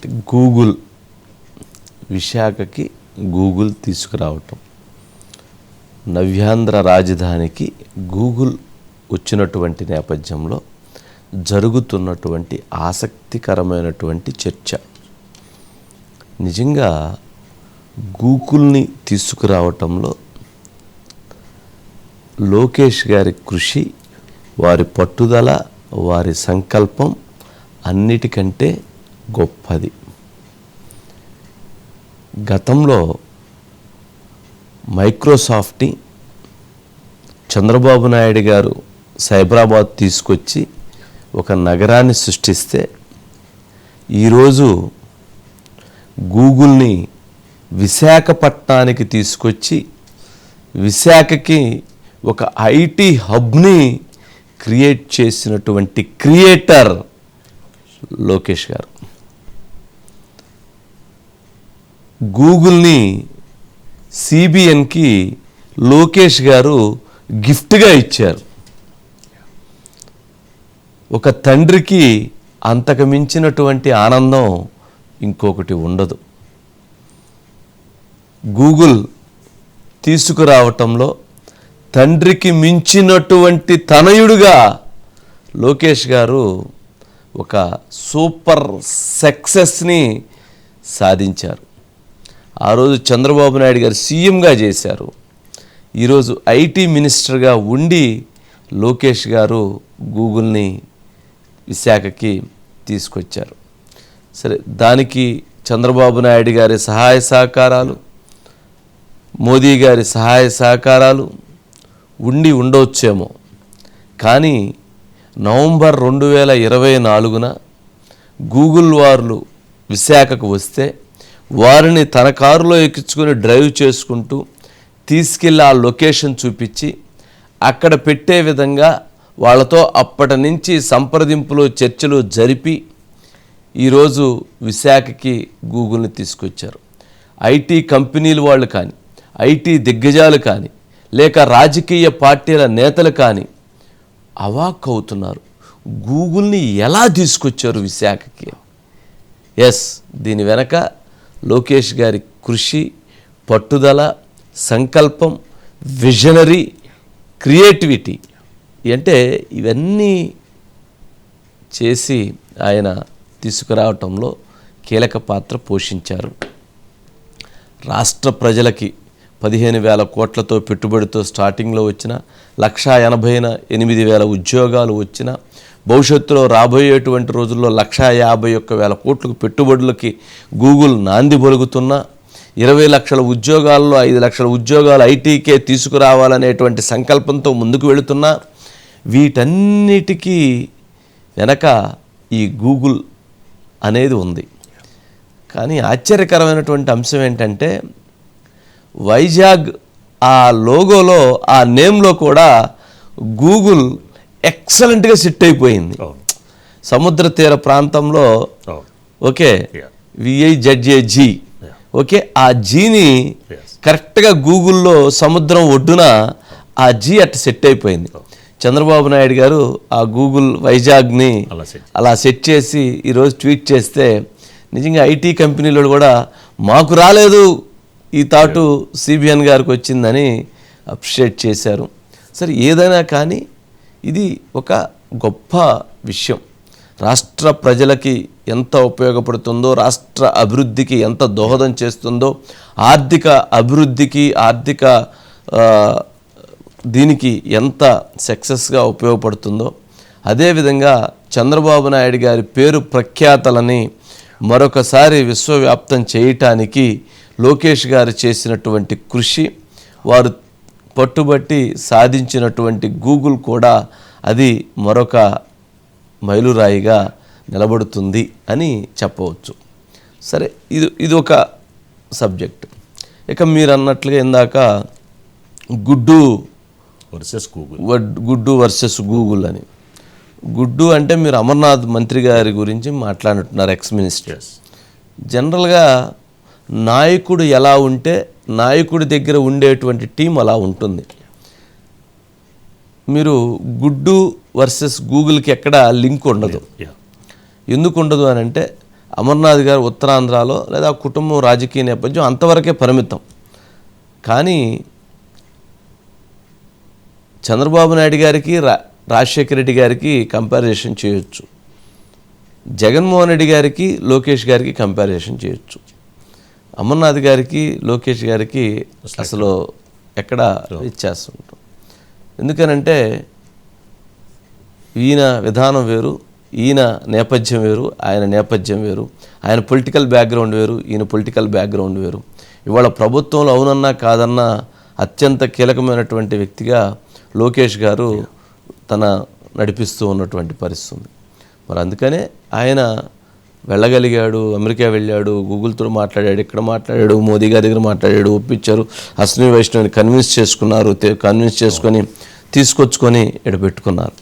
అంటే గూగుల్ విశాఖకి గూగుల్ తీసుకురావటం. నవ్యాంధ్ర రాజధానికి గూగుల్ వచ్చినటువంటి నేపథ్యంలో జరుగుతున్నటువంటి ఆసక్తికరమైనటువంటి చర్చ. నిజంగా గూగుల్ని తీసుకురావటంలో లోకేష్ గారి కృషి వారి పట్టుదల వారి సంకల్పం అన్నిటికంటే గొప్పది. గతంలో మైక్రోసాఫ్ట్ని చంద్రబాబు నాయుడు గారు సైబరాబాద్ తీసుకొచ్చి ఒక నగరాన్ని సృష్టిస్తే ఈరోజు గూగుల్ని విశాఖపట్నానికి తీసుకొచ్చి విశాఖకి ఒక ఐటీ హబ్ని క్రియేట్ చేసినటువంటి క్రియేటర్ లోకేష్ గారు. గూగుల్ని సిబిఎన్కి లోకేష్ గారు గిఫ్ట్గా ఇచ్చారు. ఒక తండ్రికి అంతకు మించినటువంటి ఆనందం ఇంకొకటి ఉండదు. గూగుల్ తీసుకురావటంలో తండ్రికి మించినటువంటి తనయుడుగా లోకేష్ గారు ఒక సూపర్ సక్సెస్ని సాధించారు. ఆ రోజు చంద్రబాబు నాయుడు గారు సీఎంగా చేశారు. ఈరోజు ఐటీ మినిస్టర్గా ఉండి లోకేష్ గారు గూగుల్ని విశాఖకి తీసుకొచ్చారు. సరే దానికి చంద్రబాబు నాయుడు గారి సహాయ సహకారాలు మోదీ గారి సహాయ సహకారాలు ఉండి ఉండవచ్చేమో కానీ నవంబర్ రెండు వేల ఇరవై నాలుగున గూగుల్ వార్లు విశాఖకు వస్తే వారిని తన కారులో ఎక్కించుకొని డ్రైవ్ చేసుకుంటూ తీసుకెళ్ళి ఆ లొకేషన్ చూపించి అక్కడ పెట్టే విధంగా వాళ్ళతో అప్పటి నుంచి సంప్రదింపులు చర్చలు జరిపి ఈరోజు విశాఖకి గూగుల్ని తీసుకొచ్చారు. ఐటీ కంపెనీలు వాళ్ళు కానీ ఐటీ దిగ్గజాలు కానీ లేక రాజకీయ పార్టీల నేతలు కానీ అవాక్ అవుతున్నారు. గూగుల్ని ఎలా తీసుకొచ్చారు విశాఖకి? ఎస్ దీని వెనక లోకేష్ గారి కృషి పట్టుదల సంకల్పం విజనరీ క్రియేటివిటీ అంటే ఇవన్నీ చేసి ఆయన తీసుకురావటంలో కీలక పాత్ర పోషించారు. రాష్ట్ర ప్రజలకి పదిహేను వేల కోట్లతో పెట్టుబడితో స్టార్టింగ్లో వచ్చిన లక్షా ఎనభై ఎనిమిది వేల ఉద్యోగాలు వచ్చిన భవిష్యత్తులో రాబోయేటువంటి రోజుల్లో లక్షా యాభై ఒక్క వేల కోట్లకు పెట్టుబడులకి గూగుల్ నాంది పొలుగుతున్నా ఇరవై లక్షల ఉద్యోగాల్లో ఐదు లక్షల ఉద్యోగాలు ఐటీకే తీసుకురావాలనేటువంటి సంకల్పంతో ముందుకు వెళుతున్నా వీటన్నిటికీ వెనక ఈ గూగుల్ అనేది ఉంది. కానీ ఆశ్చర్యకరమైనటువంటి అంశం ఏంటంటే వైజాగ్ ఆ లోగోలో ఆ నేమ్లో కూడా గూగుల్ ఎక్సలెంట్గా సెట్ అయిపోయింది. సముద్ర తీర ప్రాంతంలో ఓకే. విఐ జడ్జే జీ. ఓకే ఆ జీని. కరెక్ట్గా గూగుల్లో సముద్రం ఒడ్డున ఆ జీ అట్ట సెట్ అయిపోయింది. చంద్రబాబు నాయుడు గారు ఆ గూగుల్ వైజాగ్ని అలా సెట్ చేసి ఈరోజు ట్వీట్ చేస్తే నిజంగా ఐటీ కంపెనీలు కూడా మాకు రాలేదు ఈ థాటు సిబిఎన్ గారికి వచ్చిందని అప్రిషియేట్ చేశారు. సరే ఏదైనా కానీ ఇది ఒక గొప్ప విషయం. రాష్ట్ర ప్రజలకి ఎంత ఉపయోగపడుతుందో రాష్ట్ర అభివృద్ధికి ఎంత దోహదం చేస్తుందో ఆర్థిక అభివృద్ధికి ఆర్థిక దీనికి ఎంత సక్సెస్గా ఉపయోగపడుతుందో అదేవిధంగా చంద్రబాబు నాయుడు గారి పేరు ప్రఖ్యాతలని మరొకసారి విశ్వవ్యాప్తం చేయటానికి లోకేష్ గారు చేసినటువంటి కృషి వారు పట్టుబట్టి సాధించినటువంటి గూగుల్ కూడా అది మరొక మైలురాయిగా నిలబడుతుంది అని చెప్పవచ్చు. సరే ఇది ఇది ఒక సబ్జెక్ట్. ఇక మీరు అన్నట్లుగా ఇందాక గుడ్డు వర్సెస్ గూగుల్. గుడ్డు వర్సెస్ గూగుల్ అని. గుడ్డు అంటే మీరు అమర్నాథ్ మంత్రి గారి గురించి మాట్లాడుతున్నారు ఎక్స్ మినిస్టర్. ఎస్ జనరల్గా నాయకుడు ఎలా ఉంటే నాయకుడి దగ్గర ఉండేటువంటి టీం అలా ఉంటుంది. మీరు గుడ్డు వర్సెస్ గూగుల్కి ఎక్కడ లింక్ ఉండదు. ఎందుకు ఉండదు అని అంటే అమర్నాథ్ గారు ఉత్తరాంధ్రలో లేదా కుటుంబం రాజకీయ నేపథ్యం అంతవరకే పరిమితం. కానీ చంద్రబాబు నాయుడు గారికి రా రాజశేఖర రెడ్డి గారికి కంపారిజేషన్ చేయొచ్చు. జగన్మోహన్ రెడ్డి గారికి లోకేష్ గారికి కంపారిజేషన్ చేయొచ్చు. అమర్నాథ్ గారికి లోకేష్ గారికి అసలు ఎక్కడ ఇచ్చేస్తుంటాం ఎందుకనంటే ఈయన విధానం వేరు ఈయన నేపథ్యం వేరు ఆయన నేపథ్యం వేరు ఆయన పొలిటికల్ బ్యాక్గ్రౌండ్ వేరు ఈయన పొలిటికల్ బ్యాక్గ్రౌండ్ వేరు. ఇవాళ ప్రభుత్వంలో అవునన్నా కాదన్నా అత్యంత కీలకమైనటువంటి వ్యక్తిగా లోకేష్ గారు తన నడిపిస్తూ ఉన్నటువంటి పరిస్థితి మరి అందుకనే ఆయన వెళ్ళగలిగాడు అమెరికా వెళ్ళాడు గూగుల్తో మాట్లాడాడు ఇక్కడ మాట్లాడాడు మోదీ గారి దగ్గర మాట్లాడాడు ఒప్పించారు. అశ్విని వైష్ణవిని కన్విన్స్ చేసుకున్నారు కన్విన్స్ చేసుకొని తీసుకొచ్చుకొని ఇక్కడ పెట్టుకున్నారు.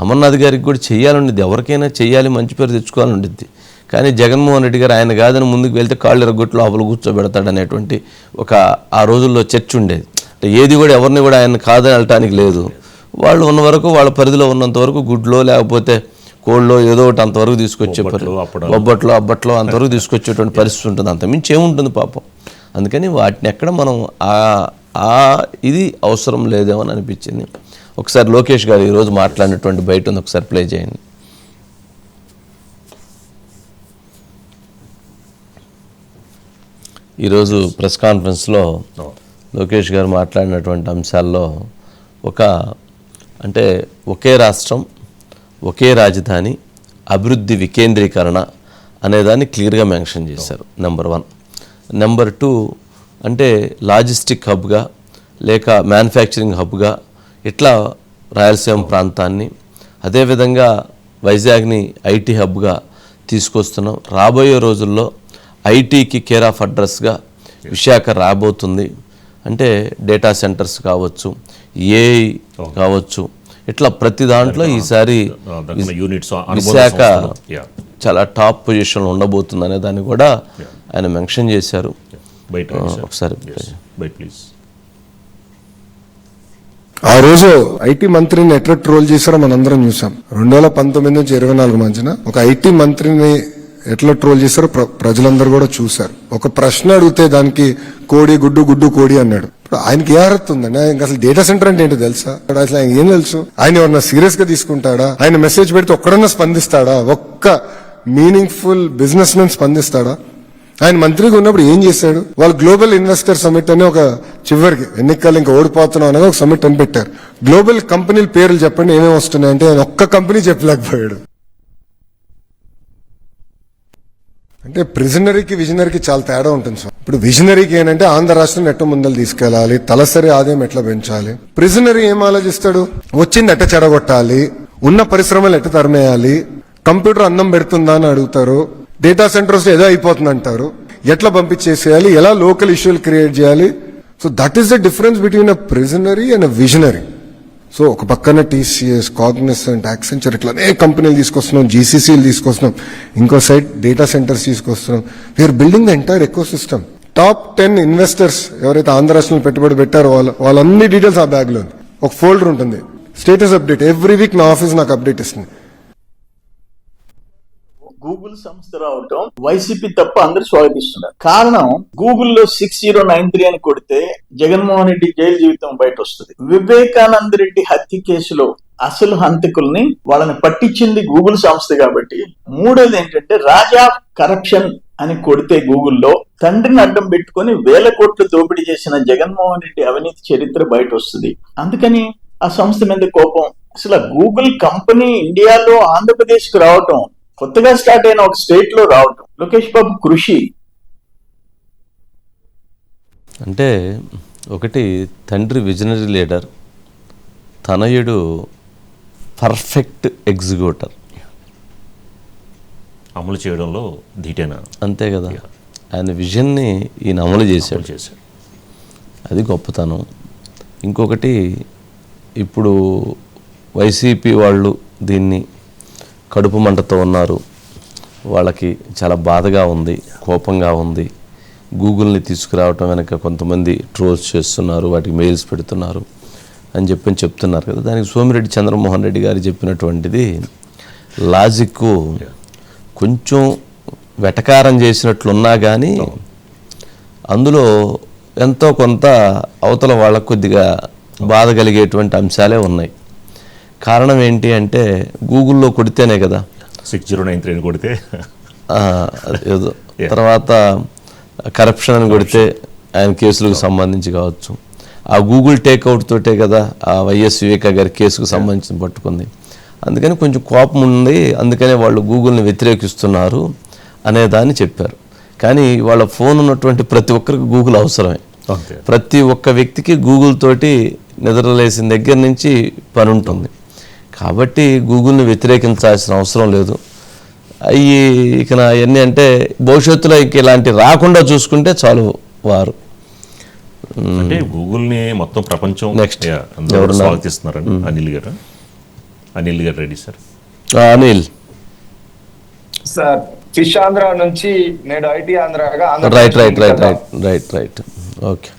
అమర్నాథ్ గారికి కూడా చేయాలండిద్ది ఎవరికైనా చేయాలి మంచి పేరు తెచ్చుకోవాలని ఉండిద్ది కానీ జగన్మోహన్ రెడ్డి గారు ఆయన కాదని ముందుకు వెళ్తే కాళ్ళు ఎరగొట్టి లోపల కూర్చోబెడతాడు అనేటువంటి ఒక ఆ రోజుల్లో చర్చ ఉండేది. అంటే ఏది కూడా ఎవరిని కూడా ఆయన కాదని వెళ్ళటానికి లేదు. వాళ్ళు ఉన్న వరకు వాళ్ళ పరిధిలో ఉన్నంత వరకు గుడ్లో లేకపోతే కోళ్ళలో ఏదో ఒకటి అంతవరకు తీసుకొచ్చే బొబ్బట్లో, అబ్బట్లో అంతవరకు తీసుకొచ్చేటువంటి పరిస్థితి ఉంటుంది. అంత మించి ఏముంటుంది పాపం. అందుకని వాటిని ఎక్కడ మనం ఆ ఆ ఇది అవసరం లేదేమో అని అనిపించింది. ఒకసారి లోకేష్ గారు ఈరోజు మాట్లాడినటువంటి బయట ఉంది. ఒకసారి ప్లే చేయండి. ఈరోజు ప్రెస్ కాన్ఫరెన్స్లో లోకేష్ గారు మాట్లాడినటువంటి అంశాల్లో ఒక అంటే ఒకే రాష్ట్రం ఒకే రాజధాని అభివృద్ధి వికేంద్రీకరణ అనేదాన్ని క్లియర్గా మెన్షన్ చేశారు నెంబర్ వన్. నెంబర్ టూ అంటే లాజిస్టిక్ హబ్గా లేక మ్యానుఫ్యాక్చరింగ్ హబ్గా ఇట్లా రాయలసీమ ప్రాంతాన్ని అదేవిధంగా వైజాగ్ని ఐటీ హబ్గా తీసుకొస్తున్నాం. రాబోయే రోజుల్లో ఐటీకి కేర్ ఆఫ్ అడ్రస్గా విశాఖ రాబోతుంది. అంటే డేటా సెంటర్స్ కావచ్చు ఏఐ కావచ్చు ఇట్లా ప్రతి దాంట్లో ఈసారి విశాఖ యా చాలా టాప్ పొజిషన్లో ఉండబోతుంది అనే దాన్ని కూడా ఆయన మెన్షన్ చేశారు. బయట ఒకసారి ప్లీజ్ ఆ రోజు ఐటీ మంత్రిని ఎట్లా ట్రోల్ చేశారో మనందరం చూసాం. రెండు వేల పంతొమ్మిది నుంచి ఇరవై నాలుగు మధ్యన ఒక ఐటీ మంత్రిని ఎట్లా ట్రోల్ చేశారో ప్ర- ప్రజలందరూ కూడా చూశారు. ఒక ప్రశ్న అడిగితే దానికి కోడి గుడ్డు గుడ్డు కోడి అన్నాడు. ఇప్పుడు ఆయనకి ఏ అర్హత ఉందండి? ఆయనకి అసలు డేటా సెంటర్ అంటే ఏంటో తెలుసా? అసలు ఆయన ఏం తెలుసు? ఆయన ఎవరన్నా సీరియస్గా తీసుకుంటాడా? ఆయన మెసేజ్ పెడితే ఒక్కడన్నా స్పందిస్తాడా? ఒక్క మీనింగ్ఫుల్ బిజినెస్ మెన్ స్పందిస్తాడా? ఆయన మంత్రిగా ఉన్నప్పుడు ఏం చేశాడు? వాళ్ళు గ్లోబల్ ఇన్వెస్టర్ సమిట్ అని ఒక చివరికి ఎన్నికలు ఇంకా ఓడిపోతున్నాం అనేది ఒక సమిట్ అని పెట్టారు. గ్లోబల్ కంపెనీల పేర్లు చెప్పండి ఏమేమి వస్తున్నాయంటే ఆయన ఒక్క కంపెనీ చెప్పలేకపోయాడు. అంటే ప్రిజనరీకి విజనరీకి చాలా తేడా ఉంటుంది సార్ ఇప్పుడు విజనరీకి ఏంటంటే ఆంధ్ర రాష్ట్రం ఎట్ట ముందలు తీసుకెళ్ళాలి తలసరి ఆదాయం ఎట్లా పెంచాలి? ప్రిజనరీ ఏం ఆలోచిస్తాడు? వచ్చింది ఎట్ట చెడగొట్టాలి ఉన్న పరిశ్రమలు ఎట్ట తరిమేయాలి కంప్యూటర్ అందం పెడుతుందా అని అడుగుతారు డేటా సెంటర్స్ ఏదో అయిపోతుంది అంటారు ఎట్లా పంపించేసేయాలి ఎలా లోకల్ ఇష్యూలు క్రియేట్ చేయాలి? So that is the difference between uh prisonary and uh visionary so ఒక పక్కన టీసీఎస్ కాగ్నిసెంట్ యాక్సెంచర్ ఇట్లా అనేక కంపెనీలు తీసుకొస్తున్నాం జీసీసీలు తీసుకొస్తున్నాం ఇంకో సైడ్ డేటా సెంటర్స్ తీసుకొస్తున్నాం. We're building the entire ecosystem top ten investors ఎవరైతే ఆంధ్ర రాష్ట్రంలో పెట్టుబడి పెట్టారో వాళ్ళ వాళ్ళన్ని డీటెయిల్స్ ఆ బ్యాగ్లో ఒక ఫోల్డర్ ఉంటుంది. స్టేటస్ అప్డేట్ ఎవ్రీ వీక్ నా ఆఫీస్ నాకు అప్డేట్ ఇస్తుంది. గూగుల్ సంస్థ రావటం వైసీపీ తప్ప అందరు స్వాగతిస్తున్నారు. కారణం గూగుల్లో సిక్స్ జీరో నైన్ త్రీ అని కొడితే జగన్మోహన్ రెడ్డి జైలు జీవితం బయట వస్తుంది వివేకానంద రెడ్డి హత్య కేసులో అసలు హంతకుల్ని వాళ్ళని పట్టించింది గూగుల్ సంస్థ కాబట్టి మూడోది ఏంటంటే రాజా కరప్షన్ అని కొడితే గూగుల్లో తండ్రిని అడ్డం పెట్టుకొని వేల కోట్లు దోపిడీ చేసిన జగన్మోహన్ రెడ్డి అవినీతి చరిత్ర బయట వస్తుంది అందుకని ఆ సంస్థ మీద కోపం. అసలు గూగుల్ కంపెనీ ఇండియాలో ఆంధ్రప్రదేశ్కు రావటం కొత్తగా స్టార్ట్ అయిన ఒక స్టేట్లో రావటం. లోకేష్ బాబు కృషి. అంటే ఒకటి తండ్రి విజనరీ లీడర్ తనయుడు పర్ఫెక్ట్ ఎగ్జిక్యూటర్. అమలు చేయడంలో ధీటైన అంతే కదా. ఆయన విజన్ని ఈయన అమలు చేశాడు. చేశారు అది గొప్పతనం. ఇంకొకటి ఇప్పుడు వైసీపీ వాళ్ళు దీన్ని కడుపు మంటతో ఉన్నారు. వాళ్ళకి చాలా బాధగా ఉంది కోపంగా ఉంది. గూగుల్ని తీసుకురావటం వెనక కొంతమంది ట్రోల్స్ చేస్తున్నారు వాటికి మెయిల్స్ పెడుతున్నారు అని చెప్పని చెప్తున్నారు కదా. దానికి సోమిరెడ్డి చంద్రమోహన్ రెడ్డి గారు చెప్పినటువంటిది లాజిక్ కొంచెం వెటకారం చేసినట్లున్నా కానీ అందులో ఎంతో కొంత అవతల వాళ్ళకు కొద్దిగా బాధ కలిగేటువంటి అంశాలే ఉన్నాయి. కారణం ఏంటి అంటే గూగుల్లో కొడితేనే కదా. సిక్స్ జీరో నైన్ త్రీ అని కొడితే. ఏదో. తర్వాత కరప్షన్ అని కొడితే ఆయన కేసులకు సంబంధించి కావచ్చు. ఆ గూగుల్ టేక్అవుట్ తోటే కదా ఆ వైఎస్ వివేక గారి కేసుకు సంబంధించి పట్టుకుంది. అందుకని కొంచెం కోపం ఉంది. అందుకనే వాళ్ళు గూగుల్ని వ్యతిరేకిస్తున్నారు అనే దాన్ని చెప్పారు. కానీ వాళ్ళ ఫోన్ ఉన్నటువంటి ప్రతి ఒక్కరికి గూగుల్ అవసరమే. ప్రతి ఒక్క వ్యక్తికి గూగుల్ తోటి నిద్రలేసిన దగ్గర నుంచి పని ఉంటుంది. కాబట్టి గూగుల్ని వ్యతిరేకించాల్సిన అవసరం లేదు. అవి ఇక అవన్నీ అంటే భవిష్యత్తులో ఇంక ఇలాంటి రాకుండా చూసుకుంటే చాలు వారు. అంటే గూగుల్ని మొత్తం ప్రపంచం అందరూ ఎవరున్నారు? స్వాగతిస్తున్నారండి. అనిల్ గారు. అనిల్ గారు రెడీ సార్. ఆ, అనిల్. సార్ ఫిష్ ఆంధ్ర నుంచి నేడు IT ఆంధ్రగా Andhra right right right right right right okay.